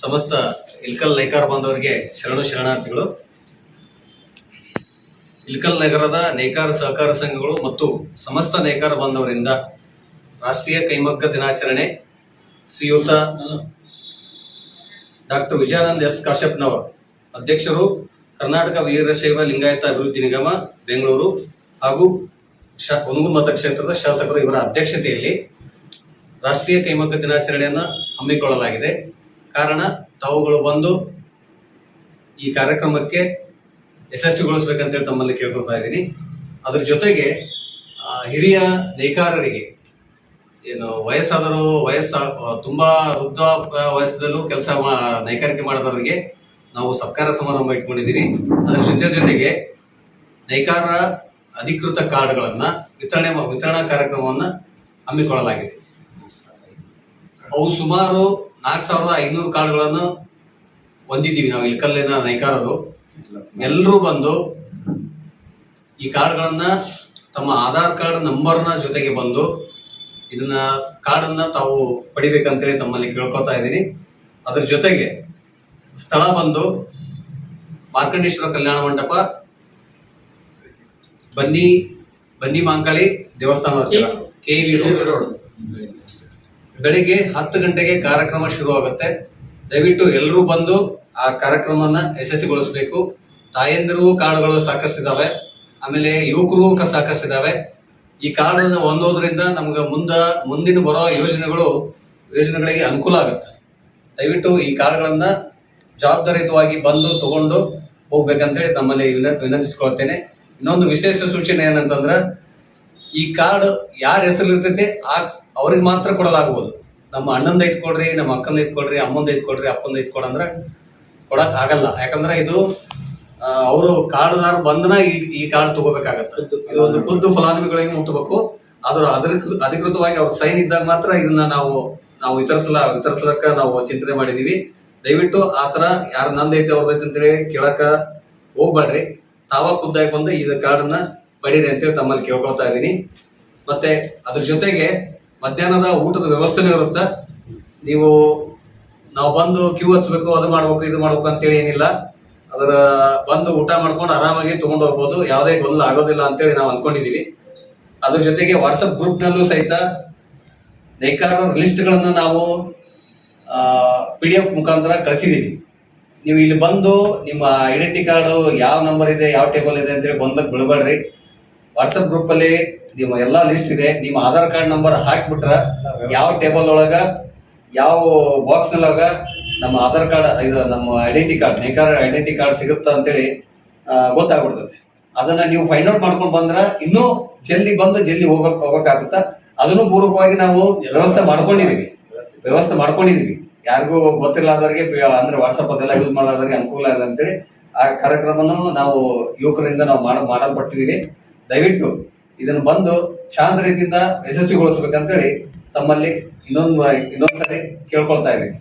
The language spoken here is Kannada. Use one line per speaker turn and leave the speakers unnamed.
ಸಮಸ್ತ ಇಲ್ಕಲ್ ನೇಕಾರ ಬಾಂಧವರಿಗೆ ಶರಣು ಶರಣಾರ್ಥಿಗಳು. ಇಲ್ಕಲ್ ನಗರದ ನೇಕಾರ ಸಹಕಾರ ಸಂಘಗಳು ಮತ್ತು ಸಮಸ್ತ ನೇಕಾರ ಬಾಂಧವರಿಂದ ರಾಷ್ಟ್ರೀಯ ಕೈಮಗ್ಗ ದಿನಾಚರಣೆ ಶ್ರೀಯುತ ಡಾಕ್ಟರ್ ವಿಜಯಾನಂದ್ ಎಸ್ ಕಾಶ್ಯಪ್ನವರ್, ಅಧ್ಯಕ್ಷರು ಕರ್ನಾಟಕ ವೀರಶೈವ ಲಿಂಗಾಯತ ಅಭಿವೃದ್ಧಿ ನಿಗಮ, ಬೆಂಗಳೂರು ಹಾಗೂ ಶ ಮತ ಮತಕ್ಷೇತ್ರದ ಶಾಸಕರು ಇವರ ಅಧ್ಯಕ್ಷತೆಯಲ್ಲಿ ರಾಷ್ಟ್ರೀಯ ಕೈಮಗ್ಗ ದಿನಾಚರಣೆಯನ್ನು ಹಮ್ಮಿಕೊಳ್ಳಲಾಗಿದೆ. ಕಾರಣ ತಾವುಗಳು ಬಂದು ಈ ಕಾರ್ಯಕ್ರಮಕ್ಕೆ ಯಶಸ್ವಿಗೊಳಿಸ್ಬೇಕಂತೇಳಿ ತಮ್ಮಲ್ಲಿ ಕೇಳ್ಕೊತಾ ಇದ್ದೀನಿ. ಅದ್ರ ಜೊತೆಗೆ ಹಿರಿಯ ನೇಕಾರರಿಗೆ, ಏನು ವಯಸ್ಸಾದರೂ ವಯಸ್ಸ, ತುಂಬಾ ವೃದ್ಧ ವಯಸ್ಸದಲ್ಲೂ ಕೆಲಸ ನೈಕಾರಿಕೆ ಮಾಡಿದವರಿಗೆ ನಾವು ಸತ್ಕಾರ ಸಮಾರಂಭ ಇಟ್ಕೊಂಡಿದ್ದೀನಿ. ಅದರ ಜೊತೆ ಜೊತೆಗೆ ನೈಕಾರರ ಅಧಿಕೃತ ಕಾರ್ಡ್ಗಳನ್ನ ವಿತರಣೆ ವಿತರಣಾ ಕಾರ್ಯಕ್ರಮವನ್ನ ಹಮ್ಮಿಕೊಳ್ಳಲಾಗಿದೆ. ಅವು ಸುಮಾರು ನಾಲ್ಕು ಸಾವಿರದ ಐನೂರು ಕಾರ್ಡ್ಗಳನ್ನು ಹೊಂದಿದ್ದೀವಿ ನಾವು ಇಲ್ಕಲ್ಲಿನ ನೈಕಾರರು. ಎಲ್ಲರೂ ಬಂದು ಈ ಕಾರ್ಡ್ಗಳನ್ನ ತಮ್ಮ ಆಧಾರ್ ಕಾರ್ಡ್ ನಂಬರ್ನ ಜೊತೆಗೆ ಬಂದು ಇದನ್ನ ಕಾರ್ಡನ್ನು ತಾವು ಪಡಿಬೇಕಂತೇಳಿ ತಮ್ಮಲ್ಲಿ ಕೇಳ್ಕೊತಾ ಇದ್ದೀನಿ. ಅದ್ರ ಜೊತೆಗೆ ಸ್ಥಳ ಬಂದು ಮಾರ್ಕಂಡೇಶ್ವರ ಕಲ್ಯಾಣ ಮಂಟಪ ಬನ್ನಿ ಬನ್ನಿ ಮಾಂಕಳಿ ದೇವಸ್ಥಾನ ಕೆ ವಿ ರೋಡ್. ಬೆಳಿಗ್ಗೆ ಹತ್ತು ಗಂಟೆಗೆ ಕಾರ್ಯಕ್ರಮ ಶುರು ಆಗುತ್ತೆ ದಯವಿಟ್ಟು ಎಲ್ಲರೂ ಬಂದು ಆ ಕಾರ್ಯಕ್ರಮನ ಯಶಸ್ವಿಗೊಳಿಸಬೇಕು. ತಾಯಂದಿರು ಕಾರ್ಡ್ಗಳು ಸಾಕಷ್ಟಿದಾವೆ. ಆಮೇಲೆ ಯುವಕರು ಸಾಕಷ್ಟಿದಾವೆ. ಈ ಕಾರ್ಡ್ ಹೊಂದೋದ್ರಿಂದ ನಮ್ಗೆ ಮುಂದ, ಮುಂದಿನ ಬರೋ ಯೋಜನೆಗಳು, ಯೋಜನೆಗಳಿಗೆ ಅನುಕೂಲ ಆಗುತ್ತೆ. ದಯವಿಟ್ಟು ಈ ಕಾರ್ಡ್ಗಳನ್ನ ಜವಾಬ್ದಾರಿಯುತವಾಗಿ ಬಂದು ತಗೊಂಡು ಹೋಗ್ಬೇಕಂತೇಳಿ ತಮ್ಮಲ್ಲಿ ವಿನ, ವಿನಂತಿಸ್ಕೊಳ್ತೇನೆ. ಇನ್ನೊಂದು ವಿಶೇಷ ಸೂಚನೆ ಏನಂತಂದ್ರೆ, ಈ ಕಾರ್ಡ್ ಯಾರ ಹೆಸರು ಇರ್ತೈತೆ ಆ ಅವ್ರಿಗೆ ಮಾತ್ರ ಕೊಡಲಾಗುವುದು. ನಮ್ಮ ಅಣ್ಣಂದ ಐತ್ಕೊಡ್ರಿ ನಮ್ಮ ಅಕ್ಕಂದ ಇದ್ಕೊಡ್ರಿ ಅಮ್ಮಂದ ಇದ್ಕೊಡ್ರಿ ಅಪ್ಪಂದ ಅಂದ್ರೆ ಕೊಡಕ್ ಆಗಲ್ಲ ಯಾಕಂದ್ರೆ ಇದು ಅವರು ಕಾರ್ಡ್ದಾರ ಬಂದನ ಈ ಈ ಕಾರ್ಡ್ ತಗೋಬೇಕಾಗತ್ತೆ. ಇದು ಒಂದು ಖುದ್ದು ಫಲಾನುಭವಿಗಳಿಗೆ ಮುಟ್ಟಬೇಕು ಅದ್ರ ಅದ್ರ ಅಧಿಕೃತವಾಗಿ ಅವ್ರ ಸೈನ್ ಇದ್ದಾಗ ಮಾತ್ರ ಇದನ್ನ ನಾವು ನಾವು ವಿತರಿಸಲ, ವಿತರಿಸಲಕ್ಕ ನಾವು ಚಿಂತನೆ ಮಾಡಿದೀವಿ. ದಯವಿಟ್ಟು ಆತರ ಯಾರು ನಂದೈತೆ ಅವ್ರದೈತೆ ಅಂತೇಳಿ ಕೇಳಕ ಹೋಗ್ಬೇಡ್ರಿ. ತಾವ ಖುದ್ದಾಗಿ ಬಂದು ಈ ಕಾರ್ಡನ್ನ ಪಡೀರಿ ಅಂತೇಳಿ ತಮ್ಮಲ್ಲಿ ಕೇಳ್ಕೊಳ್ತಾ ಇದ್ದೀನಿ. ಮತ್ತೆ ಅದ್ರ ಜೊತೆಗೆ ಮಧ್ಯಾಹ್ನದ ಊಟದ ವ್ಯವಸ್ಥೆನೂ ಇರುತ್ತೆ. ನೀವು ನಾವು ಬಂದು ಕ್ಯೂ ಹಚ್ಬೇಕು, ಅದು ಮಾಡ್ಬೇಕು, ಇದು ಮಾಡ್ಬೇಕು ಅಂತೇಳಿ ಏನಿಲ್ಲ. ಅದರ ಬಂದು ಊಟ ಮಾಡ್ಕೊಂಡು ಆರಾಮಾಗಿ ತಗೊಂಡು ಹೋಗ್ಬೋದು. ಯಾವುದೇ ಗೊಂದಲ ಆಗೋದಿಲ್ಲ ಅಂತೇಳಿ ನಾವು ಅನ್ಕೊಂಡಿದೀವಿ. ಅದ್ರ ಜೊತೆಗೆ ವಾಟ್ಸಪ್ ಗ್ರೂಪ್ನಲ್ಲೂ ಸಹಿತ ನೇಕಾರರ ಲಿಸ್ಟ್ ಗಳನ್ನ ನಾವು ಪಿ ಡಿ ಎಫ್ ಮುಖಾಂತರ ಕಳಿಸಿದ್ದೀವಿ ನೀವು ಇಲ್ಲಿ ಬಂದು ನಿಮ್ಮ ಐಡೆಂಟಿ ಕಾರ್ಡ್ ಯಾವ ನಂಬರ್ ಇದೆ, ಯಾವ ಟೇಬಲ್ ಇದೆ ಅಂತೇಳಿ ಗೊಂದಲಕ್ಕೆ ಬೀಳ್ಬೇಡ್ರಿ ವಾಟ್ಸಪ್ ಗ್ರೂಪ್ ಅಲ್ಲಿ ನಿಮ್ಮ ಎಲ್ಲಾ ಲಿಸ್ಟ್ ಇದೆ. ನಿಮ್ಮ ಆಧಾರ್ ಕಾರ್ಡ್ ನಂಬರ್ ಹಾಕ್ಬಿಟ್ರ ಯಾವ ಟೇಬಲ್ ಒಳಗ, ಯಾವ ಬಾಕ್ಸ್ ನೊಳಗ ನಮ್ಮ ಆಧಾರ್ ಕಾರ್ಡ್ ಇದು ನಮ್ಮ ಐಡೆಂಟಿ ಕಾರ್ಡ್ ನೇಕಾರ ಐಡೆಂಟಿ ಕಾರ್ಡ್ ಸಿಗುತ್ತಾ ಅಂತೇಳಿ ಗೊತ್ತಾಗ್ಬಿಡ್ತದೆ. ಅದನ್ನ ನೀವು ಫೈಂಡ್ ಔಟ್ ಮಾಡ್ಕೊಂಡು ಬಂದ್ರ ಇನ್ನೂ ಜಲ್ದಿ ಬಂದು ಜಲ್ದಿ ಹೋಗಕ್ ಹೋಗಕ್ಕಾಗುತ್ತ? ಅದನ್ನು ಪೂರ್ವಕವಾಗಿ ನಾವು ವ್ಯವಸ್ಥೆ ಮಾಡ್ಕೊಂಡಿದೀವಿ. ವ್ಯವಸ್ಥೆ ಮಾಡ್ಕೊಂಡಿದೀವಿ. ಯಾರಿಗೂ ಗೊತ್ತಿರಲಾದವ್ರಿಗೆ ಅಂದ್ರೆ ವಾಟ್ಸಪ್ ಅದೆಲ್ಲ ಯೂಸ್ ಮಾಡೋದ್ರಿಗೆ ಅನುಕೂಲ ಇಲ್ಲ ಅಂತೇಳಿ ಆ ಕಾರ್ಯಕ್ರಮನು ನಾವು ಯುವಕರಿಂದ ನಾವು ಮಾಡ ಮಾಡಲ್ಪಟ್ಟಿದೀವಿ. ದಯವಿಟ್ಟು ಇದನ್ನು ಬಂದು ಶಾಂತ ರೀತಿಯಿಂದ ಯಶಸ್ವಿಗೊಳಿಸ್ಬೇಕಂತೇಳಿ ತಮ್ಮಲ್ಲಿ ಇನ್ನೊಂದು ಇನ್ನೊಂದ್ಸರಿ ಕೇಳ್ಕೊಳ್ತಾ ಇದ್ದೀನಿ.